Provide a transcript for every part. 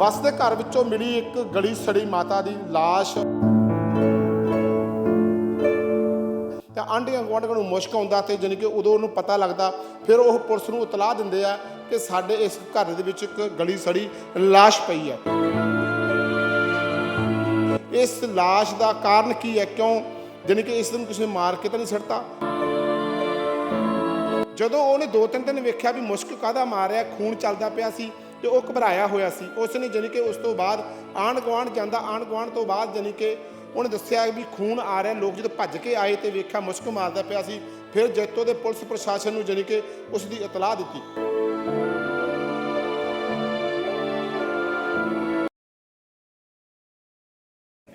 ਵਸਦੇ ਘਰ ਵਿੱਚੋਂ ਮਿਲੀ ਇੱਕ ਗਲੀ ਸੜੀ ਮਾਤਾ ਦੀ ਲਾਸ਼। ਤਾਂ ਆਂਢੀਆਂ ਗੁਆਂਢੀਆਂ ਨੂੰ ਮੁਸ਼ਕ ਆਉਂਦਾ ਤੇ ਜਾਣੀ ਕਿ ਉਦੋਂ ਉਹਨੂੰ ਪਤਾ ਲੱਗਦਾ, ਫਿਰ ਉਹ ਪੁਲਿਸ ਨੂੰ ਇਤਲਾਹ ਦਿੰਦੇ ਆ ਕਿ ਸਾਡੇ ਇਸ ਘਰ ਦੇ ਵਿੱਚ ਇੱਕ ਗਲੀ ਸੜੀ ਲਾਸ਼ ਪਈ ਹੈ। ਇਸ ਲਾਸ਼ ਦਾ ਕਾਰਨ ਕੀ ਹੈ? ਕਿਉਂ? ਜਾਣੀ ਕਿ ਇਸ ਨੂੰ ਕਿਸੇ ਮਾਰ ਕੇ ਤਾਂ ਨਹੀਂ ਸੜਤਾ ਜਦੋਂ ਉਹਨੇ ਦੋ ਤਿੰਨ ਦਿਨ ਵੇਖਿਆ ਵੀ ਮੁਸ਼ਕ ਕਾਦਾ ਮਾਰਿਆ, ਖੂਨ ਚੱਲਦਾ ਪਿਆ ਸੀ ਤੇ ਉਹ ਘਬਰਾਇਆ ਹੋਇਆ ਸੀ। ਉਸ ਨੇ ਜਾਣੀ ਕਿ ਉਸ ਤੋਂ ਬਾਅਦ ਆਂਢ ਗੁਆਂਢ ਜਾਂਦਾ, ਆਂਢ ਗੁਆਂਢ ਤੋਂ ਬਾਅਦ ਜਾਣੀ ਕਿ ਉਹਨੇ ਦੱਸਿਆ ਵੀ ਖੂਨ ਆ ਰਿਹਾ, ਲੋਕ ਜਦੋਂ ਭੱਜ ਕੇ ਆਏ ਤੇ ਵੇਖਿਆ ਮੁਸ਼ਕ ਮਾਰਦਾ ਪਿਆ ਸੀ। ਫਿਰ ਜੈਤੋ ਦੇ ਪੁਲਿਸ ਪ੍ਰਸ਼ਾਸਨ ਨੂੰ ਜਾਣੀ ਕਿ ਉਸ ਦੀ ਇਤਲਾਹ ਦਿੱਤੀ।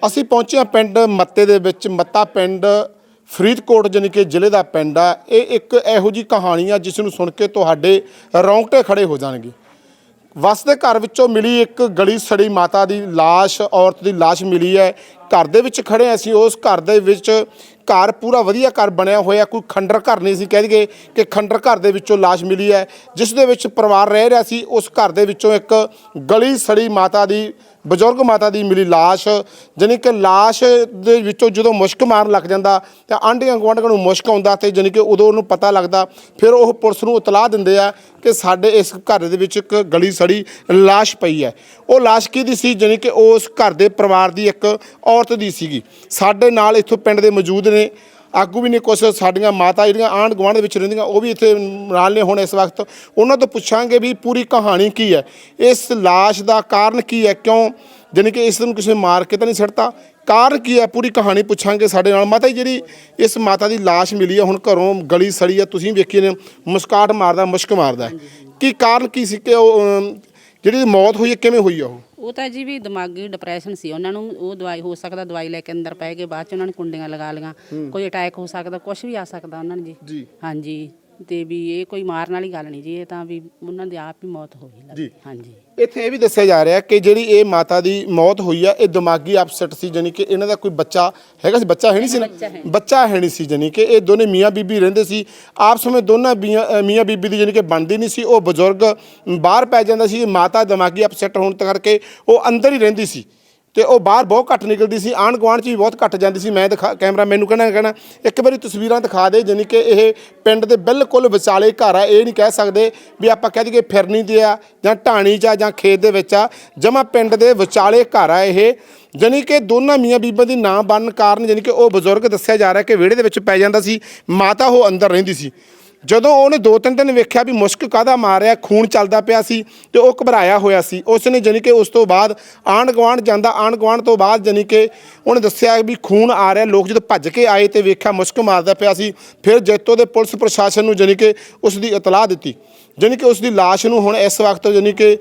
ਅਸੀਂ ਪਹੁੰਚੇ ਹਾਂ ਪਿੰਡ ਮੱਤੇ ਦੇ ਵਿੱਚ। ਮੱਤਾ ਪਿੰਡ ਫਰੀਦਕੋਟ ਜਾਣੀ ਕਿ ਜ਼ਿਲ੍ਹੇ ਦਾ ਪਿੰਡ ਆ। ਇਹ ਇੱਕ ਇਹੋ ਜੀ ਕਹਾਣੀ ਆ ਜਿਸ ਨੂੰ ਸੁਣ ਕੇ ਤੁਹਾਡੇ ਰੌਂਗਟੇ ਖੜੇ ਹੋ ਜਾਣਗੇ। ਵਸਦੇ ਘਰ ਵਿੱਚੋਂ ਮਿਲੀ ਇੱਕ ਗਲੀ ਸੜੀ, ਮਾਤਾ ਦੀ ਲਾਸ਼, ਔਰਤ ਦੀ ਲਾਸ਼ ਮਿਲੀ ਹੈ। ਘਰ ਦੇ ਵਿੱਚ ਖੜੇ ਹਾਂ ਅਸੀਂ, ਉਸ ਘਰ ਦੇ ਵਿੱਚ ਘਰ ਪੂਰਾ ਵਧੀਆ ਘਰ ਬਣਿਆ ਹੋਇਆ, ਕੋਈ ਖੰਡਰ ਘਰ ਨਹੀਂ ਸੀ ਕਹਿ ਦਈਏ ਕਿ ਖੰਡਰ ਘਰ ਦੇ ਵਿੱਚੋਂ ਲਾਸ਼ ਮਿਲੀ ਹੈ। ਜਿਸ ਦੇ ਵਿੱਚ ਪਰਿਵਾਰ ਰਹਿ ਰਿਹਾ ਸੀ, ਉਸ ਘਰ ਦੇ ਵਿੱਚੋਂ ਇੱਕ ਗਲੀ ਸੜੀ ਮਾਤਾ ਦੀ, ਬਜ਼ੁਰਗ ਮਾਤਾ ਦੀ ਮਿਲੀ ਲਾਸ਼, ਜਾਣੀ ਕਿ ਲਾਸ਼ ਦੇ ਵਿੱਚੋਂ ਜਦੋਂ ਮੁਸ਼ਕ ਮਾਰਨ ਲੱਗ ਜਾਂਦਾ ਤਾਂ ਆਂਢੀਆਂ ਗੁਆਂਢੀਆਂ ਨੂੰ ਮੁਸ਼ਕ ਆਉਂਦਾ ਤੇ ਜਾਣੀ ਕਿ ਉਦੋਂ ਉਹਨੂੰ ਪਤਾ ਲੱਗਦਾ। ਫਿਰ ਉਹ ਪੁਲਿਸ ਨੂੰ ਇਤਲਾਹ ਦਿੰਦੇ ਆ ਕਿ ਸਾਡੇ ਇਸ ਘਰ ਦੇ ਵਿੱਚ ਇੱਕ ਗਲੀ ਸੜੀ ਲਾਸ਼ ਪਈ ਹੈ। ਉਹ ਲਾਸ਼ ਕਿਹਦੀ ਸੀ? ਜਾਣੀ ਕਿ ਉਸ ਘਰ ਦੇ ਪਰਿਵਾਰ ਦੀ ਇੱਕ ਔਰਤ ਦੀ ਸੀਗੀ। ਸਾਡੇ ਨਾਲ ਇੱਥੋਂ ਪਿੰਡ ਦੇ ਮੌਜੂਦ ਨੇ। ਆਗੂ ਵੀ ਨੇ ਕੁਛ ਸਾਡੀਆਂ ਮਾਤਾ ਜਿਹੜੀਆਂ ਆਂਢ ਗੁਆਂਢ ਦੇ ਵਿੱਚ ਰਹਿੰਦੀਆਂ ਉਹ ਵੀ ਇੱਥੇ ਨਾਲ ਨੇ ਹੁਣ ਇਸ ਵਕਤ। ਉਹਨਾਂ ਤੋਂ ਪੁੱਛਾਂਗੇ ਵੀ ਪੂਰੀ ਕਹਾਣੀ ਕੀ ਹੈ? ਇਸ ਲਾਸ਼ ਦਾ ਕਾਰਨ ਕੀ ਹੈ? ਕਿਉਂ? ਜਾਣੀ ਕਿ ਇਸ ਨੂੰ ਕਿਸੇ ਮਾਰ ਕੇ ਤਾਂ ਨਹੀਂ ਸੜਤਾ ਕਾਰਨ ਕੀ ਹੈ? ਪੂਰੀ ਕਹਾਣੀ ਪੁੱਛਾਂਗੇ ਸਾਡੇ ਨਾਲ। ਮਾਤਾ ਜੀ ਜਿਹੜੀ ਇਸ ਮਾਤਾ ਦੀ ਲਾਸ਼ ਮਿਲੀ ਹੈ ਹੁਣ ਘਰੋਂ ਗਲੀ ਸੜੀ ਹੈ ਤੁਸੀਂ ਵੇਖੀ ਨੇ ਮੁਸਕਾਟ ਮਾਰਦਾ ਮੁਸ਼ਕ ਮਾਰਦਾ। ਹੈ। ਕੀ ਕਾਰਨ ਕੀ ਸੀ ਕਿ ਉਹ ਜਿਹੜੀ ਮੌਤ ਹੋਈ ਹੈ ਕਿਵੇਂ ਹੋਈ ਆ ਉਹ? ਉਹ ਤਾਂ ਜੀ ਵੀ ਦਿਮਾਗੀ ਡਿਪਰੈਸ਼ਨ ਸੀ। ਉਹਨਾਂ ਨੂੰ ਉਹ ਦਵਾਈ ਹੋ ਸਕਦਾ ਦਵਾਈ ਲੈ ਕੇ ਅੰਦਰ ਪੈ ਗਏ ਬਾਅਦ ਚ ਉਹਨਾਂ ਨੇ ਕੁੰਡੀਆਂ ਲਗਾ ਲੀਆਂ ਕੋਈ ਅਟੈਕ ਹੋ ਸਕਦਾ ਕੁਝ ਵੀ ਆ ਸਕਦਾ ਉਹਨਾਂ ਨੂੰ ਜੀ। ਜੀ। ਹਾਂਜੀ। ਤੇ ਵੀ ਇਹ ਕੋਈ ਮਾਰਨ ਵਾਲੀ ਗੱਲ ਨਹੀਂ ਜੀ ਇਹ ਤਾਂ ਵੀ ਉਹਨਾਂ ਦੇ ਆਪ ਹੀ ਮੌਤ ਹੋਈ ਲੱਗ- ਜੀ। ਹਾਂਜੀ ਇੱਥੇ ਇਹ ਵੀ ਦੱਸਿਆ ਜਾ ਰਿਹਾ ਕਿ ਜਿਹੜੀ ਇਹ ਮਾਤਾ ਦੀ ਮੌਤ ਹੋਈ ਆ ਇਹ ਦਿਮਾਗੀ ਅਪਸੈਟ ਸੀ ਜਾਨੀ ਕਿ ਇਹਨਾਂ ਦਾ ਕੋਈ ਬੱਚਾ ਹੈਗਾ ਸੀ ਬੱਚਾ ਹੈ ਨਹੀਂ ਸੀ ਨਾ? ਬੱਚਾ ਹੈ। ਹੈ ਨਹੀਂ ਸੀ ਜਾਨੀ ਕਿ ਇਹ ਦੋਨੇ ਮੀਆਂ ਬੀਬੀ ਰਹਿੰਦੇ ਸੀ ਆਪਸ ਵਿੱਚ ਦੋਨਾਂ ਬੀਆਂ- ਅ, ਮੀਆਂ ਬੀਬੀ ਦੀ ਜਾਨੀ ਕਿ ਬਣਦੀ ਨਹੀਂ ਸੀ ਉਹ ਬਜ਼ੁਰਗ ਬਾਹਰ ਪੈ ਜਾਂਦਾ ਸੀ ਮਾਤਾ ਦਿਮਾਗੀ ਅਪਸੈਟ ਹੋਣ ਕਰਕੇ ਉਹ ਅੰਦਰ ਹੀ ਰਹਿੰਦੀ ਸੀ ਤੇ ਉਹ ਬਾਹਰ ਬਹੁਤ ਘੱਟ ਨਿਕਲਦੀ ਸੀ, ਆਂਢ ਗੁਆਂਢ ਚ ਵੀ ਬਹੁਤ ਘੱਟ ਜਾਂਦੀ ਸੀ। ਮੈਂ ਦਿਖਾ, ਕੈਮਰਾ ਮੈਨੂੰ ਕਹਿਣਾ ਕਹਿਣਾ ਇੱਕ ਵਾਰੀ ਤਸਵੀਰਾਂ ਦਿਖਾ ਦੇ ਜਾਨੀ ਕਿ ਇਹ ਪਿੰਡ ਦੇ ਬਿਲਕੁਲ ਵਿਚਾਲੇ ਘਰ ਆ। ਇਹ ਨਹੀਂ ਕਹਿ ਸਕਦੇ ਵੀ ਆਪਾਂ ਕਹਿ ਦਈਏ ਫਿਰਨੀ ਤੇ ਆ ਜਾਂ ਢਾਣੀ 'ਚ ਆ, ਜਾਂ ਖੇਤ ਦੇ ਵਿੱਚ ਆ। ਜਮਾ ਪਿੰਡ ਦੇ ਵਿਚਾਲੇ ਘਰ ਆ ਇਹ। ਜਾਨੀ ਕਿ ਦੋਨਾਂ ਮੀਆਂ ਬੀਬੀਆਂ ਦੀ ਨਾਂ ਬਣਨ ਕਾਰਨ ਜਾਨੀ ਕਿ ਉਹ ਬਜ਼ੁਰਗ ਦੱਸਿਆ ਜਾ ਰਿਹਾ ਕਿ ਵਿਹੜੇ ਦੇ ਵਿੱਚ ਪੈ ਜਾਂਦਾ ਸੀ, ਮਾਤਾ ਉਹ ਅੰਦਰ ਰਹਿੰਦੀ ਸੀ। ਜਦੋਂ ਉਹਨੇ ਦੋ ਤਿੰਨ ਦਿਨ ਵੇਖਿਆ ਵੀ ਮੁਸ਼ਕ ਕਾਦਾ ਰਿਹਾ ਖੂਨ ਚੱਲਦਾ ਪਿਆ ਸੀ ਤੇ ਉਹ ਘਬਰਾਇਆ ਹੋਇਆ ਸੀ। ਉਸ ਨੇ ਜਾਣੀ ਕਿ ਉਸ ਤੋਂ ਬਾਅਦ ਆਂਢ ਗੁਆਂਢ ਜਾਂਦਾ, ਆਂਢ ਗੁਆਂਢ ਤੋਂ ਬਾਅਦ ਜਾਣੀ ਕਿ ਉਹਨੇ ਦੱਸਿਆ ਵੀ ਖੂਨ ਆ ਰਿਹਾ, ਲੋਕ ਜਦੋਂ ਭੱਜ ਕੇ ਆਏ ਤੇ ਵੇਖਿਆ ਮੁਸ਼ਕ ਮਾਰਦਾ ਪਿਆ ਸੀ। ਫਿਰ ਜੈਤੋ ਦੇ ਪੁਲਿਸ ਪ੍ਰਸ਼ਾਸਨ ਨੂੰ ਜਾਣੀ ਕਿ ਉਸ ਦੀ ਇਤਲਾਹ ਦਿੱਤੀ। ਜਾਣੀ ਕਿ ਉਸ ਦੀ ਲਾਸ਼ ਨੂੰ ਹੁਣ ਇਸ ਵਕਤ ਜਾਣੀ ਕਿ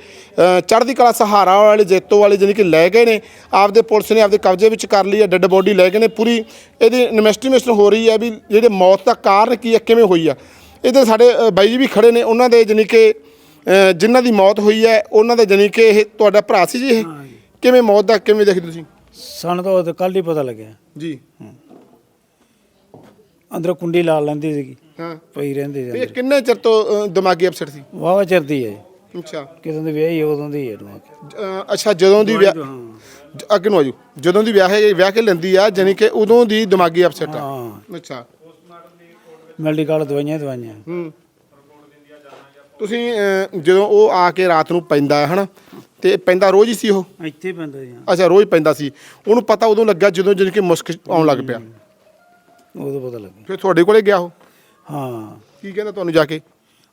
ਚੜ੍ਹਦੀ ਕਲਾ ਸਹਾਰਾ ਵਾਲੇ, ਜੈਤੋ ਵਾਲੇ ਜਾਣੀ ਕਿ ਲੈ ਗਏ ਨੇ। ਆਪਦੇ ਪੁਲਿਸ ਨੇ ਆਪਦੇ ਕਬਜ਼ੇ ਵਿੱਚ ਕਰ ਲਈ ਹੈ, ਡੈੱਡ ਬੋਡੀ ਲੈ ਗਏ ਨੇ। ਪੂਰੀ ਇਹਦੀ ਇਨਵੈਸਟੀਗੇਸ਼ਨ ਹੋ ਰਹੀ ਹੈ ਵੀ ਜਿਹੜੇ ਮੌਤ ਦਾ ਕਾਰਨ ਕੀ ਹੈ, ਕਿਵੇਂ ਹੋਈ ਆ ਇਹਦੇ ਸਾਡੇ ਬਾਈ ਜੀ ਵੀ ਖੜੇ ਨੇ ਉਹਨਾਂ ਦੇ ਜਾਣੀ ਕਿ ਜਿਨ੍ਹਾਂ ਦੀ ਮੌਤ ਹੋਈ ਹੈ ਉਹਨਾਂ ਦੇ ਜਾਣੀ ਕਿ ਇਹ ਤੁਹਾਡਾ ਭਰਾ ਸੀ ਜੀ ਇਹ? ਕਿਵੇਂ ਮੌਤ ਦਾ ਕਿਵੇਂ ਦੇਖਦੇ ਤੁਸੀਂ? ਸਾਨੂੰ ਤਾਂ ਕੱਲ ਹੀ ਪਤਾ ਲੱਗਿਆ। ਜੀ। ਅੰਦਰੋਂ ਕੁੰਡੀ ਲਾ ਲੈਂਦੀ ਸੀਗੀ। ਹਾਂ। ਪਈ ਰਹਿੰਦੀ ਸੀ ਇਹ ਕਿੰਨੇ ਚਿਰ ਤੋਂ ਦਿਮਾਗੀ ਅਪਸੈਟ ਸੀ? ਵਾਵਾ ਚਿਰਦੀ ਹੈ ਅੱਛਾ। ਕਿਦੋਂ ਦੀ ਵਿਆਹੀ ਹੈ, ਉਦੋਂ ਦੀ ਹੈ ਦਿਮਾਗ। ਅੱਛਾ ਜਦੋਂ ਦੀ ਵਿਆਹ ਅੱਗੇ ਨੂੰ ਆਜੂ। ਜਦੋਂ ਦੀ ਵਿਆਹ ਹੈ ਵਿਆਹ ਕੇ ਲੈਂਦੀ ਆ ਜਾਣੀ ਕਿ ਉਦੋਂ ਦੀ ਦਿਮਾਗੀ ਅਪਸੈਟ ਆ। ਹਾਂ। ਅੱਛਾ। ਮੈਡੀਕਲ ਦਵਾਈਆਂ ਹੀ ਦਵਾਈਆਂ। ਹੂੰ। ਤੁਸੀਂ ਜਦੋਂ ਉਹ ਆ ਕੇ ਰਾਤ ਨੂੰ ਪੈਂਦਾ ਹੈ ਹਨਾ? ਤੇ ਪੈਂਦਾ ਰੋਜ਼ ਹੀ ਸੀ ਉਹ? ਇੱਥੇ ਪੈਂਦਾ ਜੀ ਅੱਛਾ ਰੋਜ਼ ਪੈਂਦਾ ਸੀ। ਉਹਨੂੰ ਪਤਾ ਉਦੋਂ ਲੱਗਾ ਜਦੋਂ ਜਾਣੀ ਕਿ ਮੁਸ਼ਕ ਆਉਣ ਲੱਗ ਪਿਆ। ਉਦੋਂ ਪਤਾ ਲੱਗਿਆ ਫਿਰ ਤੁਹਾਡੇ ਕੋਲੇ ਗਿਆ ਉਹ? ਹਾਂ। ਕੀ ਕਹਿੰਦਾ ਤੁਹਾਨੂੰ ਜਾ ਕੇ?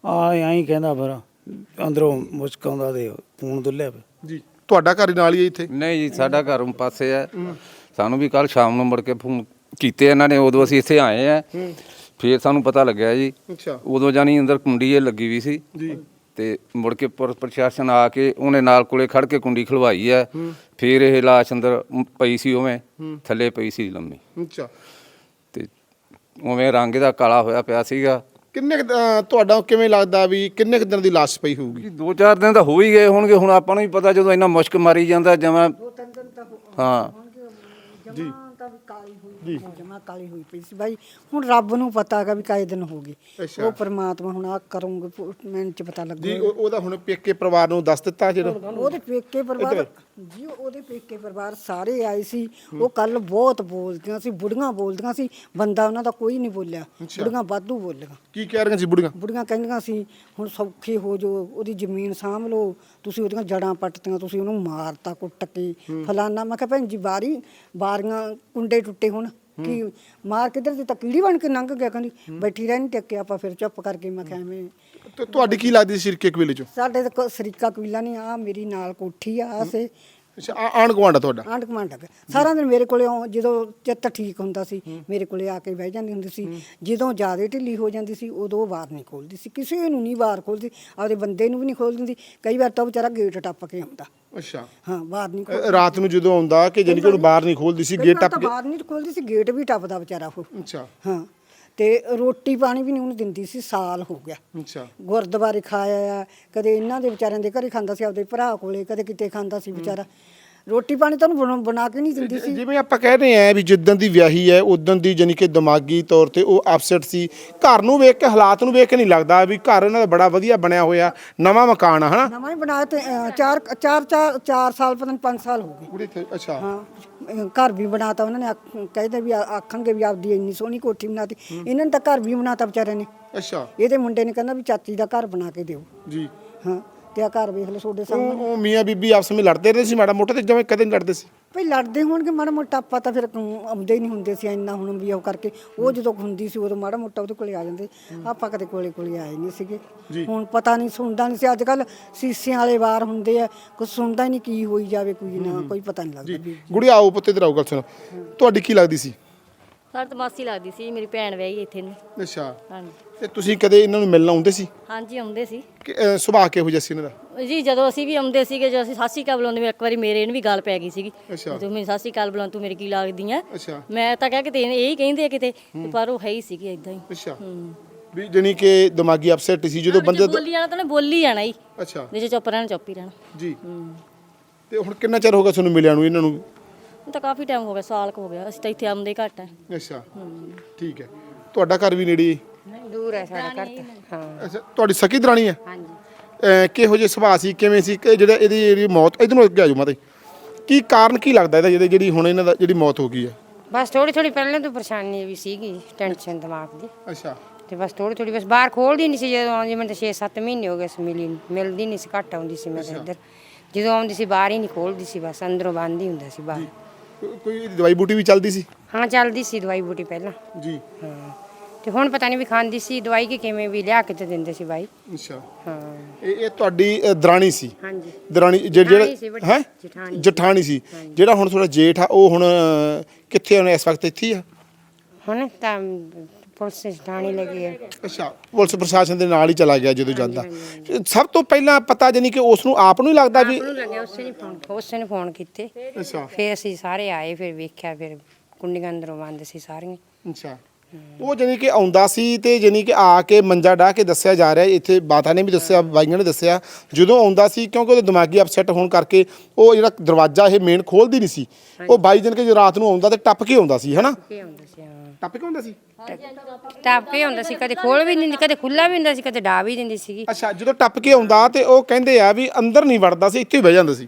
ਆ ਐਂ ਕਹਿੰਦਾ ਫਿਰ ਅੰਦਰੋਂ ਮੁਸ਼ਕ ਆਉਂਦਾ ਤੇ ਖੂਨ ਦੁੱਲਿਆ ਪਿਆ ਜੀ। ਤੁਹਾਡਾ ਘਰ ਨਾਲ ਹੀ ਹੈ ਇੱਥੇ? ਨਹੀਂ ਜੀ ਸਾਡਾ ਘਰ ਉਹ ਪਾਸੇ ਹੈ। ਸਾਨੂੰ ਵੀ ਕੱਲ ਸ਼ਾਮ ਨੂੰ ਮੁੜ ਕੇ ਫੋਨ ਕੀਤੇ ਇਹਨਾਂ ਨੇ ਉਦੋਂ ਅਸੀਂ ਇੱਥੇ ਆਏ ਆ ਫਿਰ ਸਾਨੂੰ ਪਤਾ ਲੱਗਿਆ ਜੀ। ਅੱਛਾ। ਉਦੋਂ ਜਾਨੀ ਅੰਦਰ ਕੁੰਡੀ ਇਹ ਲੱਗੀ ਵੀ ਸੀ। ਜੀ। ਤੇ ਮੁੜ ਕੇ ਪੁਲਿਸ ਪ੍ਰਸ਼ਾਸਨ ਆ ਕੇ ਉਹਨੇ ਨਾਲ ਕੋਲੇ ਖੜ ਕੇ ਕੁੰਡੀ ਖਲਵਾਈ ਹੈ। ਫਿਰ ਇਹ ਲਾਸ਼ ਅੰਦਰ ਪਈ ਸੀ ਉਵੇਂ। ਥੱਲੇ ਪਈ ਸੀ ਲੰਮੀ। ਅੱਛਾ। ਤੇ ਉਵੇਂ ਰੰਗ ਇਹਦਾ ਕਾਲਾ ਹੋਇਆ ਪਿਆ ਸੀਗਾ। ਕਿੰਨੇ ਕੁ, ਤੁਹਾਡਾ ਕਿਵੇਂ ਲੱਗਦਾ ਵੀ ਕਿੰਨੇ ਕੁ ਦਿਨ ਦੀ ਲਾਸ਼ ਪਈ ਹੋਊਗੀ? ਜੀ ਦੋ ਚਾਰ ਦਿਨ ਤਾਂ ਹੋ ਹੀ ਗਏ ਹੋਣਗੇ। ਹੁਣ ਆਪਾਂ ਨੂੰ ਵੀ ਪਤਾ ਜਦੋਂ ਇੰਨਾ ਮੁਸ਼ਕ ਮਾਰੀ ਜਾਂਦਾ ਜਮਾਂ ਹਾਂ ਜੀ। ਤਾਂ ਵੀ ਕਾਲੀ ਹੋਈ ਜਮਾ ਕਾਲੀ ਹੋਈ ਪਈ ਸੀ ਬਾਈ। ਹੁਣ ਰੱਬ ਨੂੰ ਪਤਾ ਹੈਗਾ ਵੀ ਕਾਏ ਦਿਨ ਹੋ ਗਏ। ਅੱਛਾ। ਉਹ ਪ੍ਰਮਾਤਮਾ ਹੁਣ ਆ ਕਰੂੰਗੇ ਮੈਨੂੰ ਚ ਪਤਾ ਜੀ ਲੱਗੂ ਉਹ- ਉਹਦਾ ਹੁਣ ਪੇਕੇ ਪਰਿਵਾਰ ਨੂੰ ਦੱਸ ਦਿੱਤਾ ਜਿਹੜਾ। ਉਹਦੇ ਪੇਕੇ ਪਰਿਵਾਰ ਜੀ ਉਹਦੇ ਪੇਕੇ ਪਰਿਵਾਰ ਸਾਰੇ ਆਏ ਸੀ। ਉਹ ਕੱਲ ਬਹੁਤ ਬੋਲਦੀਆਂ ਸੀ ਬੁੜੀਆਂ ਬੋਲਦੀਆਂ ਸੀ। ਬੰਦਾ ਉਹਨਾਂ ਦਾ ਕੋਈ ਨਹੀਂ ਬੋਲਿਆ। ਬੁੜੀਆਂ ਵਾਧੂ ਬੋਲੀਆਂ। ਕੀ ਕਹਿ ਰਹੀਆਂ ਸੀ ਬੁੜੀਆਂ? ਬੁੜੀਆਂ ਕਹਿੰਦੀਆਂ ਸੀ ਹੁਣ ਸੌਖੇ ਹੋ ਜੋ ਉਹਦੀ ਜ਼ਮੀਨ ਸਾਂਭ ਲਓ। ਤੁਸੀਂ ਉਹਦੀਆਂ ਜੜਾਂ ਪੱਟਤੀਆਂ ਤੁਸੀਂ ਉਹਨੂੰ ਮਾਰਤਾ ਕੁੱਟ ਕੇ। ਫਲਾਨਾ ਮੈਂ ਕਿਹਾ ਭੈਣ ਜੀ ਬਾਰੀ ਬਾਰੀਆਂ ਕੁੰਡੇ ਟੁੱਟੇ ਹੁਣ। ਕੀ ਮਾਰ ਕਿੱਧਰ ਦੀ ਤਾਂ ਕੀੜੀ ਬਣ ਕੇ ਲੰਘ ਗਿਆ ਕਹਿੰਦੀ ਬੈਠੀ ਰਹਿ ਨਹੀਂ ਟੱਕੇ ਆਪਾਂ ਫਿਰ ਚੁੱਪ ਕਰਕੇ ਮੈਂ ਕਿਹਾ ਐਵੇਂ ਤੇ ਤੁਹਾਡੀ ਕੀ ਲੱਗਦੀ ਸੀ ਸ਼ਿਰਕੇ ਕਬੀਲੇ ਚੋਂ? ਸਾਡੇ ਤਾਂ ਕੋ- ਸਰੀਕਾ ਕਬੀਲਾ ਨਹੀਂ ਆ ਮੇਰੀ ਨਾਲ ਕੋਠੀ ਆ ਆਹ ਸੇ। ਅੱਛਾ ਆ- ਆਂਢ ਗੁਆਂਢ ਆ ਤੁਹਾਡਾ? ਆਂਢ ਗੁਆਂਢ ਹੈਗਾ ਸਾਰਾ ਦਿਨ ਮੇਰੇ ਕੋਲੇ ਆਉਂ- ਜਦੋਂ ਚਿੱਤ ਠੀਕ ਹੁੰਦਾ ਸੀ ਮੇਰੇ ਕੋਲੇ ਆ ਕੇ ਬਹਿ ਜਾਂਦੀ ਹੁੰਦੀ ਸੀ। ਜਦੋਂ ਜ਼ਿਆਦਾ ਢਿੱਲੀ ਹੋ ਜਾਂਦੀ ਸੀ ਉਦੋਂ ਉਹ ਬਾਹਰ ਨਹੀਂ ਖੋਲਦੀ ਸੀ। ਕਿਸੇ ਨੂੰ ਨਹੀਂ ਬਾਹਰ ਖੋਲਦੀ। ਆਪਦੇ ਬੰਦੇ ਨੂੰ ਵੀ ਨਹੀਂ ਖੋਲ ਦਿੰਦੀ ਕਈ ਵਾਰ ਤਾਂ ਉਹ ਵਿਚਾਰਾ ਗੇਟ ਟੱਪ ਕੇ ਆਉਂਦਾ। ਅੱਛਾ। ਹਾਂ ਬਾਹਰ ਨਹੀਂ ਅ, ਰਾਤ ਨੂੰ ਜਦੋਂ ਆਉਂਦਾ ਕਿ ਜਾਨੀ ਕਿ ਬਾਹਰ ਨਹੀਂ ਖੋਲਦੀ ਸੀ ਗੇਟ ਵਾਰ ਟੱਪ ਤਾਂ ਬਾਹਰ ਨਹੀਂ ਖੋਲਦੀ ਸੀ ਗੇਟ ਵੀ ਟੱਪਦਾ ਵਿਚਾਰਾ ਉਹ। ਕੇ ਅੱਛਾ। ਹਾਂ। ਤੇ ਰੋਟੀ ਪਾਣੀ ਵੀ ਨਹੀਂ ਉਹਨੂੰ ਦਿੰਦੀ ਸੀ ਸਾਲ ਹੋ ਗਿਆ। ਅੱਛਾ। ਗੁਰਦੁਆਰੇ ਖਾਇਆ ਆ ਕਦੇ ਇਹਨਾਂ ਦੇ ਵਿਚਾਰਿਆਂ ਦੇ ਘਰੇ ਖਾਂਦਾ ਸੀ ਆਪਦੇ ਭਰਾ ਕੋਲੇ ਕਦੇ ਕਿਤੇ ਖਾਂਦਾ ਸੀ ਵਿਚਾਰਾ। ਰੋਟੀ ਪਾਣੀ ਤਾਂ ਉਹਨੂੰ ਬਣਾ- ਬਣਾ ਕੇ ਨਹੀਂ ਦਿੰਦੀ ਸੀ। ਜਿਵੇਂ ਆਪਾਂ ਕਹਿ ਰਹੇ ਆ ਵੀ ਜਿੱਦਣ ਦੀ ਵਿਆਹੀ ਹੈ ਉਦੋਂ ਦੀ ਜਾਨੀ ਕਿ ਦਿਮਾਗੀ ਤੌਰ ਤੇ ਉਹ ਅਪਸੈਟ ਸੀ। ਘਰ ਨੂੰ ਵੇਖ ਕੇ ਹਾਲਾਤ ਨੂੰ ਵੇਖ ਕੇ ਨਹੀਂ ਲੱਗਦਾ ਵੀ ਘਰ ਇਹਨਾਂ ਦਾ ਬੜਾ ਵਧੀਆ ਬਣਿਆ ਹੋਇਆ ਨਵਾਂ ਮਕਾਨ ਆ ਹਨਾ? ਨਵਾਂ ਹੀ ਬਣਾਇਆ ਤੇ ਅ, ਚਾਰ ਚਾਰ ਚਾਰ ਚਾਰ ਸਾਲ ਪਤਾ ਨਹੀਂ 5 ਸਾਲ ਹੋ ਗਏ। ਕੁੜੀ ਇੱਥੇ ਅੱਛਾ। ਹਾਂ ਘਰ ਵੀ ਬਣਾਤਾ ਉਹਨਾਂ ਨੇ ਆਖ- ਕਹਿੰਦੇ ਵੀ ਆ- ਆਖਣਗੇ ਵੀ ਆਪਦੀ ਇੰਨੀ ਸੋਹਣੀ ਕੋਠੀ ਬਣਾਤੀ। ਇਹਨਾਂ ਨੇ ਤਾਂ ਘਰ ਵੀ ਬਣਾਤਾ ਵਿਚਾਰਿਆਂ ਨੇ। ਅੱਛਾ। ਇਹਦੇ ਮੁੰਡੇ ਨੇ ਕਹਿੰਦਾ ਵੀ ਚਾਚੀ ਦਾ ਘਰ ਬਣਾ ਕੇ ਦਿਓ। ਜੀ। ਹਾਂ। ਤੇ ਆ ਘਰ ਵੇਖ ਲਓ ਤੁਹਾਡੇ ਸਾਹਮਣੇ। ਉਹ ਉਹ ਮੀਆਂ ਬੀਬੀ ਆਪਸ ਵਿੱਚ ਲੜਦੇ ਰਹੇ ਸੀ ਮਾੜਾ ਮੋਟਾ ਤੇ ਜਿਵੇਂ ਕਦੇ ਨਹੀਂ ਲੜਦੇ ਸੀ। ਭਈ ਲੜਦੇ ਹੋਣਗੇ ਮਾੜਾ ਮੋਟਾ ਆਪਾਂ ਤਾਂ ਫਿਰ ਆਉਂਦੇ ਹੀ ਨਹੀਂ ਹੁੰਦੇ ਸੀ ਇੰਨਾ ਹੁਣ ਵੀ ਉਹ ਕਰਕੇ। ਉਹ ਜਦੋਂ ਹੁੰਦੀ ਸੀ ਉਦੋਂ ਮਾੜਾ ਮੋਟਾ ਉਹਦੇ ਕੋਲੇ ਆ ਜਾਂਦੇ। ਆਪਾਂ ਕਦੇ ਕੋਲੇ ਕੋਲੇ ਆਏ ਨਹੀਂ ਸੀਗੇ। ਹੁਣ ਪਤਾ ਨਹੀਂ ਸੁਣਦਾ ਨਹੀਂ ਸੀ। ਅੱਜ ਕੱਲ ਸੀਸਿਆਂ ਵਾਲੇ ਵਾਰ ਹੁੰਦੇ ਆ ਕੁਝ ਸੁਣਦਾ ਹੀ ਨਹੀਂ ਕੀ ਹੋਈ ਜਾਵੇ ਕੋਈ ਨਾ ਕੋਈ ਪਤਾ ਨਹੀਂ ਲੱਗਦਾ ਵੀ ਗੁੜੀਆ ਆਓ ਪੁੱਤੇ ਤੇ ਆਓ ਗੱਲ ਸੁਣੋ। ਤੁਹਾਡੀ ਕੀ ਲੱਗਦੀ ਸੀ? ਸਾਡੇ ਤਾਂ ਮਾਸੀ ਲੱਗਦੀ ਸੀ ਮੇਰੀ ਭੈਣ ਵਿਆਹੀ ਇੱਥੇ ਨੇ। ਅੱਛਾ। ਹਾਂਜੀ। ਤੇ ਤੁਸੀਂ ਕਦੇ ਇਹਨਾਂ ਨੂੰ ਮਿਲਣ ਆਉਂਦੇ ਸੀ? ਹਾਂਜੀ ਆਉਂਦੇ ਸੀ। ਕਿ ਸੁਭਾਅ ਕਿਹੋ ਜਿਹਾ ਸੀ ਇਹਨਾਂ ਦਾ? ਜੀ ਜਦੋਂ ਅਸੀਂ ਵੀ ਆਉਂਦੇ ਸੀਗੇ ਜਦੋਂ ਅਸੀਂ ਸਾਸੀ ਕਾ ਬੁਲਾਉਂਦੇ ਇੱਕ ਵਾਰੀ ਮੇਰੇ ਨੂੰ ਵੀ ਗੱਲ ਪੈ ਗਈ ਸੀਗੀ। ਅੱਛਾ। ਤੂੰ ਮੈਨੂੰ ਸਾਸੀ ਕਾਲ ਬੁਲਾਉਂ ਤੂੰ ਮੇਰੀ ਕੀ ਲੱਗਦੀ ਆ? ਅੱਛਾ। ਮੈਂ ਤਾਂ ਕਹਿ ਕਿਤੇ ਇਹੀ ਕਹਿੰਦੇ ਆ ਕਿਤੇ ਤੇ ਪਰ ਉਹ ਹੈ ਹੀ ਸੀਗੀ ਇਦਾਂ ਹੀ। ਅੱਛਾ। ਵੀ ਜਾਨੀ ਕਿ ਦਿਮਾਗੀ ਅਪਸੈਟ ਸੀ ਜਦੋਂ ਬੰਦੇ ਦਾ- ਬੋਲੀ ਜਾਣਾ ਤਾਂ ਉਹਨੇ ਬੋਲੀ ਜਾਣਾ ਹੀ। ਅੱਛਾ। ਜੇ ਚੁੱਪ ਰਹਿਣਾ ਚੁੱਪ ਹੀ ਰਹਿਣਾ। ਜੀ। ਤੇ ਹੁਣ ਕਿੰਨਾ ਚਿਰ ਹੋ ਗਿਆ ਤੁਹਾਨੂੰ ਮਿਲਿਆ ਨੂੰ ਇਹਨਾਂ ਨੂੰ? ਹੁਣ ਤਾਂ ਕਾਫੀ ਟਾਈਮ ਹੋ ਗਿਆ ਸਾਲ ਕੁ ਹੋ ਗਿਆ ਅਸੀਂ ਤਾਂ ਇੱਥੇ ਆਉਂਦੇ ਘੱਟ ਆ। ਅੱਛਾ ਠੀਕ ਹੈ। ਤੁਹਾਡਾ ਘਰ ਵੀ ਨੇੜੇ ਹੀ? ਹੈ? ਦੂਰ ਹੈ ਸਾਡਾ ਘਰ ਤਾਂ। ਹਾਂ। ਅੱਛਾ ਤੁਹਾਡੀ ਸਕੀ ਦਰਾਣੀ ਹੈ? ਹਾਂਜੀ। ਅਹ ਕਿਹੋ ਜਿਹੇ ਸੁਭਾਅ ਸੀ ਕਿਵੇਂ ਸੀ ਕਿ ਜਿਹੜਾ ਇਹਦੀ ਜਿਹੜੀ ਮੌਤ ਇਧਰ ਨੂੰ ਅੱਗੇ ਆ ਜਾਓ ਮਾਤੇ ਕੀ ਕਾਰਨ ਕੀ ਲੱਗਦਾ ਇਹਦਾ ਜਿਹਦੇ ਜਿਹੜੀ ਹੁਣ ਇਹਨਾਂ ਦਾ ਜਿਹੜੀ ਮੌਤ ਹੋ ਗਈ ਹੈ? ਬਸ ਥੋੜੀ ਥੋੜੀ ਪਹਿਲਾਂ ਤੋਂ ਪਰੇਸ਼ਾਨੀ ਵੀ ਸੀਗੀ ਟੈਨਸ਼ਨ ਦਿਮਾਗ ਦੀ। ਅੱਛਾ। ਤੇ ਬਸ ਥੋੜੀ ਥੋੜੀ ਬਸ ਬਾਹਰ ਖੋਲਦੀ ਨਹੀਂ ਸੀ ਜਦੋਂ ਆਉਂਦੀ ਮੈਨੂੰ ਤਾਂ 6-7 ਮਹੀਨੇ ਹੋ ਗਏ ਸੀ ਮਿਲੀ ਨੂੰ। ਮਿਲਦੀ ਨਹੀਂ ਸੀ ਘੱਟ ਆਉਂਦੀ ਸੀ ਮੈਂ ਤਾਂ ਇੱਧਰ। ਜਦੋਂ ਆਉਂਦੀ ਸੀ ਬਾਹਰ ਹੀ ਨਹੀਂ ਖੋਲਦੀ ਸੀ ਬਸ ਅੰਦਰੋਂ ਬੰਦ ਹੀ ਹੁੰਦਾ ਸੀ ਬਾਹਰ। ਕੋ- ਕੋਈ ਦਵਾਈ ਬੂਟੀ ਵੀ ਚੱਲਦੀ ਸੀ? ਹਾਂ ਚੱਲਦੀ ਸੀ ਦਵਾਈ ਬੂਟੀ ਪਹਿਲਾਂ। ਜੀ। ਹਾਂ। ਤੇ ਹੁਣ ਪਤਾ ਨਹੀਂ ਵੀ ਖਾਂਦੀ ਸੀ ਦਵਾਈ ਕਿ ਕਿਵੇਂ ਵੀ ਲਿਆ ਕੇ ਤੇ ਦਿੰਦੇ ਸੀ ਬਾਈ। ਅੱਛਾ। ਹਾਂ। ਇਹ ਇਹ ਤੁਹਾਡੀ ਅ, ਦਰਾਣੀ ਸੀ? ਹਾਂਜੀ। ਦਰਾਣੀ ਜਿਹੜੀ ਸੀ, ਵੱਡੀ ਹੈ? ਜਠਾਣੀ। ਜਠਾਣੀ ਸੀ। ਜਿਹੜਾ ਹੁਣ ਤੁਹਾਡਾ ਜੇਠ ਆ ਉਹ ਹੁਣ ਅ, ਕਿੱਥੇ ਹੁਣ ਇਸ ਵਕਤ ਇੱਥੇ ਹੀ ਆ? ਹੁਣ ਤਾਂ ਪੁਲਿਸ ਥਾਣੇ ਲੱਗੀ ਹੈ ਅੱਛਾ ਪੁਲਿਸ ਪ੍ਰਸ਼ਾਸਨ ਦੇ ਨਾਲ ਹੀ ਚਲਾ ਗਿਆ ਜਦੋਂ ਜਾਂਦਾ। ਸਭ ਤੋਂ ਪਹਿਲਾਂ ਪਤਾ ਜਾਨੀ ਕਿ ਉਸ ਨੂੰ ਆਪ ਨੂੰ ਹੀ ਲੱਗਦਾ ਵੀ ਉਹਨੂੰ ਲੱਗਿਆ ਉਸੇ ਨੇ ਫੋਨ ਉਸੇ ਨੇ ਫੋਨ ਕੀਤੇ। ਅੱਛਾ। ਫਿਰ ਅਸੀਂ ਸਾਰੇ ਆਏ ਫਿਰ ਵੇਖਿਆ ਫਿਰ ਕੁੰਡੀਆਂ ਅੰਦਰੋਂ ਬੰਦ ਸੀ ਸਾਰੀਆਂ। ਅੱਛਾ। ਉਹ ਜਾਨੀ ਕਿ ਆਉਂਦਾ ਸੀ ਤੇ ਜਾਨੀ ਕਿ ਆ ਕੇ ਮੰਜਾ ਢਾ ਕੇ ਦੱਸਿਆ ਜਾ ਰਿਹਾ ਇੱਥੇ ਬਾਤਾਂ ਨੇ ਵੀ ਦੱਸਿਆ ਬਾਈਆਂ ਨੇ ਦੱਸਿਆ। ਜਦੋਂ ਆਉਂਦਾ ਸੀ ਕਿਉਂਕਿ ਉਹਦੇ ਦਿਮਾਗੀ ਅਪਸੈਟ ਹੋਣ ਕਰਕੇ ਉਹ ਜਿਹੜਾ ਦਰਵਾਜ਼ਾ ਇਹ ਮੇਨ ਖੋਲਦੀ ਨਹੀਂ ਸੀ। ਉਹ ਬਾਈ ਜਨ ਕੇ ਜੇ ਰਾਤ ਨੂੰ ਆਉਂਦਾ ਤੇ ਟੱਪ ਕੇ ਆਉਂਦਾ ਸੀ ਹਨਾ? ਕੀ ਹੁੰਦਾ ਸੀ ਹਾਂ। ਟੱਪ ਕੇ ਆਉਂਦਾ ਸੀ? ਟਾਪੇ ਹੁੰਦਾ ਸੀ ਕਦੇ ਖੋਲ ਵੀ ਦਿੰਦੀ ਕਦੇ ਖੁੱਲਾ ਵੀ ਹੁੰਦਾ ਸੀ ਕਦੇ ਡਾ ਵੀ ਦਿੰਦੀ ਸੀਗੀ। ਅੱਛਾ ਜਦੋਂ ਟੱਪ ਕੇ ਆਉਂਦਾ ਤੇ ਉਹ ਕਹਿੰਦੇ ਆ ਵੀ ਅੰਦਰ ਨਹੀਂ ਵੜਦਾ ਸੀ ਇੱਥੇ ਹੀ ਬਹਿ ਜਾਂਦਾ ਸੀ।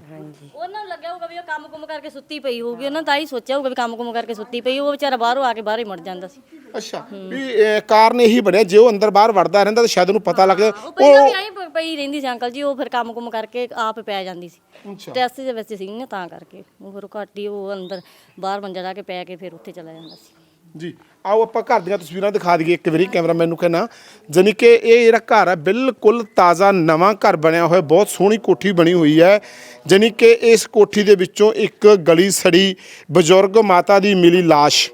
ਉਹਨਾਂ ਨੂੰ ਲੱਗਿਆ ਹੋਊਗਾ ਵੀ ਉਹ ਕੰਮ ਕੁਮ ਕਰਕੇ ਸੁੱਤੀ ਪਈ ਹੋਊਗੀ ਉਹਨਾਂ ਤਾਂ ਹੀ ਸੋਚਿਆ ਹੋਊਗਾ ਵੀ ਕੰਮ ਕੁਮ ਕਰਕੇ ਸੁੱਤੀ ਪਈ ਉਹ ਵਿਚਾਰਾ ਬਾਹਰੋਂ ਆ ਕੇ ਬਾਹਰ ਹੀ ਮੁੜ ਜਾਂਦਾ ਸੀ। ਅੱਛਾ ਵੀ ਇਹ ਕਾਰਨ ਇਹੀ ਬਣਿਆ ਜੇ ਉਹ ਅੰਦਰ ਬਾਹਰ ਵੜਦਾ ਰਹਿੰਦਾ ਤਾਂ ਸ਼ਾਇਦ ਉਹਨੂੰ ਪਤਾ ਲੱਗ ਉਹ ਪਹਿਲਾਂ ਵੀ ਆਈ ਪਈ ਰਹਿੰਦੀ ਸੀ ਅੰਕਲ ਜੀ ਉਹ ਫਿਰ ਕੰਮ ਕੁਮ ਕਰਕੇ ਆਪ ਪੈ ਜਾਂਦੀ ਸੀ। ਅੱਛਾ। ਸਟ੍ਰੈਸ ਦੇ ਵਿੱਚ ਸੀ ਨਾ ਤਾਂ ਕਰਕੇ ਉਹ ਫਿਰ ਉਹ ਘੱਟ ਹੀ ਉਹ ਅੰਦਰ ਬਾਹਰ ਮੰਜਾ ਲਾ ਕੇ ਪੈ ਕੇ ਫਿਰ ਉੱਥੇ ਚਲਾ ਜਾਂਦਾ ਸੀ। ਜੀ। ਆਓ ਆਪਾਂ ਘਰ ਦੀਆਂ ਤਸਵੀਰਾਂ ਦਿਖਾ ਦਈਏ ਇੱਕ ਵਾਰੀ, ਕੈਮਰਾਮੈਨ ਨੂੰ ਕਹਿਣਾ। ਜਾਣੀ ਕਿ ਇਹ ਜਿਹੜਾ ਘਰ ਹੈ ਬਿਲਕੁਲ ਤਾਜ਼ਾ ਨਵਾਂ ਘਰ ਬਣਿਆ ਹੋਇਆ, ਬਹੁਤ ਸੋਹਣੀ ਕੋਠੀ ਬਣੀ ਹੋਈ ਹੈ। ਜਾਣੀ ਕਿ ਇਸ ਕੋਠੀ ਦੇ ਵਿੱਚੋਂ ਇੱਕ ਗਲੀ ਸੜੀ ਬਜ਼ੁਰਗ ਮਾਤਾ ਦੀ ਮਿਲੀ ਲਾਸ਼।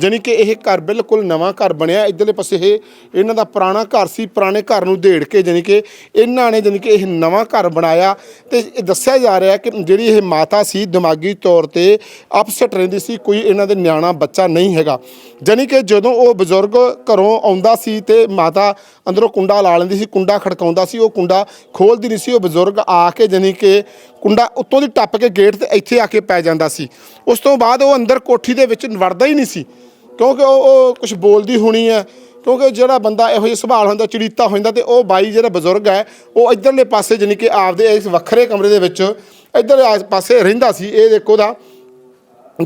ਜਾਣੀ ਕਿ ਇਹ ਘਰ ਬਿਲਕੁਲ ਨਵਾਂ ਘਰ ਬਣਿਆ ਇਧਰਲੇ ਪਾਸੇ ਇਹ ਇਹਨਾਂ ਦਾ ਪੁਰਾਣਾ ਘਰ ਸੀ, ਪੁਰਾਣੇ ਘਰ ਨੂੰ ਢੇੜ ਕੇ ਜਾਣੀ ਕਿ ਇਹਨਾਂ ਨੇ ਜਾਣੀ ਕਿ ਇਹ ਨਵਾਂ ਘਰ ਬਣਾਇਆ। ਤੇ ਇਹ ਦੱਸਿਆ ਜਾ ਰਿਹਾ ਕਿ ਜਿਹੜੀ ਇਹ ਮਾਤਾ ਸੀ, ਦਿਮਾਗੀ ਤੌਰ ਤੇ ਅਪਸੈਟ ਰਹਿੰਦੀ ਸੀ, ਕੋਈ ਇਹਨਾਂ ਦੇ ਨਿਆਣਾ ਬੱਚਾ ਨਹੀਂ ਹੈਗਾ। ਜਾਣੀ ਕਿ ਜਦੋਂ ਉਹ ਬਜ਼ੁਰਗ ਘਰੋਂ ਆਉਂਦਾ ਸੀ ਤੇ ਮਾਤਾ ਅੰਦਰੋਂ ਕੁੰਡਾ ਲਾ ਲੈਂਦੀ ਸੀ, ਕੁੰਡਾ ਖੜਕਾਉਂਦਾ ਸੀ, ਉਹ ਕੁੰਡਾ ਖੋਲਦੀ ਨਹੀਂ ਸੀ, ਉਹ ਬਜ਼ੁਰਗ ਆ ਕੇ ਜਾਣੀ ਕਿ ਕੁੰਡਾ ਉੱਤੋਂ ਦੀ ਟੱਪ ਕੇ ਗੇਟ ਤੇ ਇੱਥੇ ਆ ਕੇ ਪੈ ਜਾਂਦਾ ਸੀ। ਉਸ ਤੋਂ ਬਾਅਦ ਉਹ ਅੰਦਰ ਕੋਠੀ ਦੇ ਵਿੱਚ ਵੜਦਾ ਹੀ ਨਹੀਂ ਸੀ। ਕਿਉਂਕਿ ਉਹ ਉਹ ਕੁਝ ਬੋਲਦੀ ਹੋਣੀ ਹੈ। ਕਿਉਂਕਿ ਜਿਹੜਾ ਬੰਦਾ ਇਹੋ ਜਿਹਾ ਸੁਭਾਅ ਹੁੰਦਾ, ਚੜੀਤਾ ਹੁੰਦਾ ਜਾਂਦਾ ਤੇ ਉਹ ਬਾਈ ਜਿਹੜਾ ਬਜ਼ੁਰਗ ਹੈ, ਉਹ ਇਧਰਲੇ ਪਾਸੇ ਜਾਣੀ ਕਿ ਆਪਦੇ ਇਸ ਵੱਖਰੇ ਕਮਰੇ ਦੇ ਵਿੱਚ ਇਧਰ ਪਾਸੇ ਰਹਿੰਦਾ ਸੀ। ਇਹ ਦੇਖੋ ਦਾ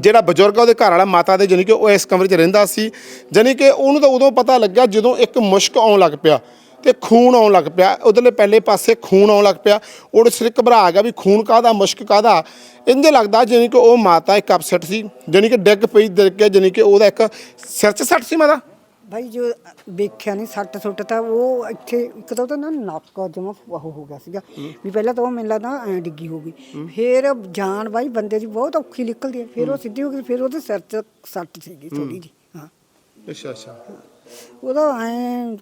ਜਿਹੜਾ ਬਜ਼ੁਰਗ ਉਹਦੇ ਘਰ ਵਾਲਾ ਮਾਤਾ ਦੇ ਜਾਣੀ ਕਿ ਉਹ ਇਸ ਕਮਰੇ 'ਚ ਰਹਿੰਦਾ ਸੀ। ਜਾਣੀ ਕਿ ਉਹਨੂੰ ਤਾਂ ਉਦੋਂ ਪਤਾ ਲੱਗਿਆ ਜਦੋਂ ਇੱਕ ਮੁਸ਼ਕ ਆਉਣ ਲੱਗ ਪਿਆ। ਤੇ ਖੂਨ ਆਉਣ ਲੱਗ ਪਿਆ। ਉਧਰਲੇ ਪਹਿਲੇ ਪਾਸੇ ਖੂਨ ਆਉਣ ਲੱਗ ਪਿਆ। ਉਹ ਸਿਰ ਘਬਰਾ ਗਿਆ ਵੀ ਖੂਨ ਕਾਹਦਾ ਮੁਸ਼ਕ ਕਾਹਦਾ। ਇੰਜ ਲੱਗਦਾ ਜਾਣੀ ਕਿ ਉਹ ਮਾਤਾ ਇੱਕ ਅਪਸੈਟ ਸੀ। ਜਾਣੀ ਕਿ ਡਿੱਗ ਪਈ ਦਿਲ ਕੇ ਜਾਣੀ ਕਿ ਉਹਦਾ ਇੱਕ ਸਿਰ 'ਚ ਸੱਟ ਸੀ ਮਾਤਾ। ਭਾਈ ਜੋ ਵੇਖਿਆ ਨਹੀਂ ਸੱਟ ਸੁੱਟ ਤਾਂ ਉਹ ਇੱਥੇ ਇੱਕ ਤਾਂ ਉਹਦਾ ਨਾ ਨੱਕ ਜਮਾ ਉਹ ਹੋ ਗਿਆ ਸੀਗਾ। ਵੀ ਪਹਿਲਾਂ ਤਾਂ ਉਹ ਮੈਨੂੰ ਲੱਗਦਾ ਐ ਡਿੱਗੀ ਹੋ ਗਈ ਫਿਰ ਜਾਨ ਬਾਈ ਬੰਦੇ ਦੀ ਬਹੁਤ ਔਖੀ ਨਿਕਲਦੀ ਹੈ। ਫਿਰ ਉਹ ਸਿੱਧੀ ਹੋ ਗਈ ਫਿਰ ਉਹਦੇ ਸਿਰ 'ਚ ਸੱਟ ਸੀਗੀ ਥੋੜੀ ਜੀ ਹਾਂ। ਅੱਛਾ ਅੱਛਾ। ਉਹਦਾ ਐ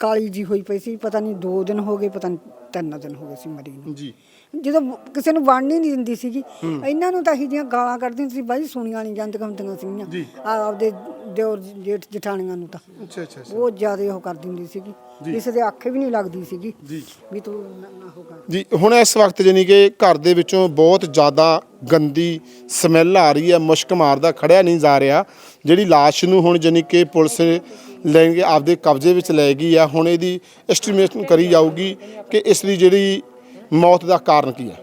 ਕਾਲੀ ਜੀ ਹੋਈ ਪਈ ਸੀ ਪਤਾ ਨਹੀਂ 2 ਦਿਨ ਹੋ ਗਏ ਪਤਾ ਨਹੀਂ 3 ਦਿਨ ਹੋ ਗਏ ਸੀ ਮਰੀ ਨੂੰ। ਜੀ। ਜਦੋਂ ਕਿਸੇ ਨੂੰ ਵੜਨ ਹੀ ਨਹੀਂ ਦਿੰਦੀ ਸੀਗੀ ਇਹਨਾਂ ਨੂੰ ਤਾਂ ਇਹੀ ਜਿਹੀਆਂ ਗਾਲਾਂ ਕੱਢਦੀ ਸੀ ਬਾਈ ਸੁਣੀਆਂ ਨਹੀਂ ਜਾਂਦੀਆਂ ਹੁੰਦੀਆਂ ਸੀਗੀਆਂ। ਆ ਆਪਦੇ ਦਿਓਰ ਜੇਠ ਜਠਾਣੀਆਂ ਨੂੰ ਤਾਂ। ਅੱਛਾ ਅੱਛਾ ਬਹੁਤ ਜ਼ਿਆਦਾ ਉਹ ਕਰ ਦਿੰਦੀ ਸੀਗੀ। ਕਿਸੇ ਦੇ ਅੱਖੇ ਵੀ ਨਹੀਂ ਲੱਗਦੀ ਸੀਗੀ ਜੀ। ਵੀ ਤੂੰ ਨਾ ਨਾ ਹੋ ਕਰ। ਜੀ ਹੁਣ ਇਸ ਵਕਤ ਜਾਨੀ ਕਿ ਘਰ ਦੇ ਵਿੱਚੋਂ ਬਹੁਤ ਜ਼ਿਆਦਾ ਗੰਦੀ ਸਮੈਲ ਆ ਰਹੀ ਹੈ ਮੁਸ਼ਕ ਮਾਰਦਾ ਖੜਿਆ ਨਹੀਂ ਜਾ ਰਿਹਾ। ਜਿਹੜੀ ਲਾਸ਼ ਨੂੰ ਹੁਣ ਜਾਨੀ ਕਿ ਪੁਲਿਸ ਲੈਣਗੇ, ਆਪਦੇ ਕਬਜ਼ੇ ਵਿੱਚ ਲੈ ਗਈ ਆ। ਹੁਣ ਇਹਦੀ ਐਸਟੀਮੇਸ਼ਨ ਕਰੀ ਜਾਊਗੀ ਕਿ ਇਸ ਦੀ ਜਿਹੜੀ ਮੌਤ ਦਾ ਕਾਰਨ ਕੀ ਹੈ